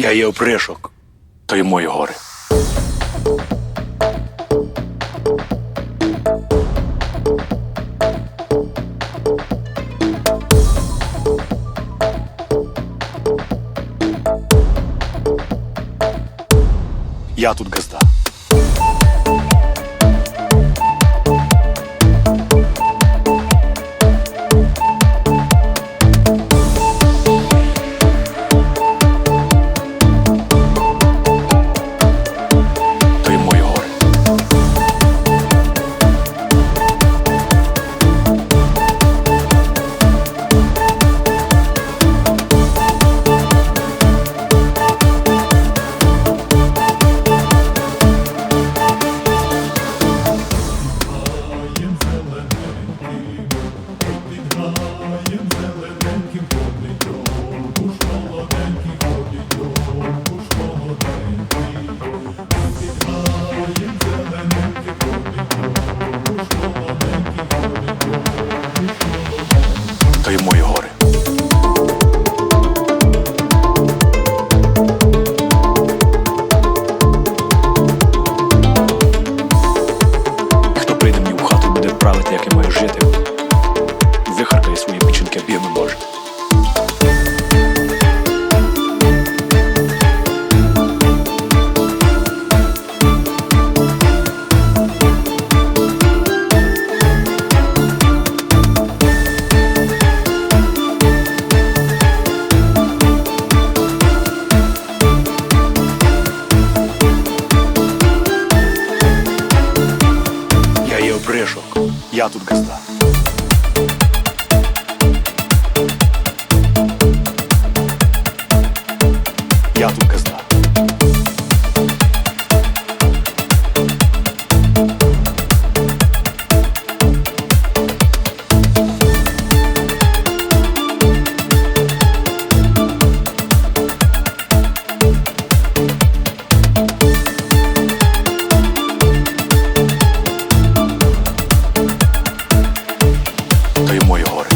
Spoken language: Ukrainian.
Я є опришок, то й мої гори. Я тут газда. я тут газда. estoy muy horror.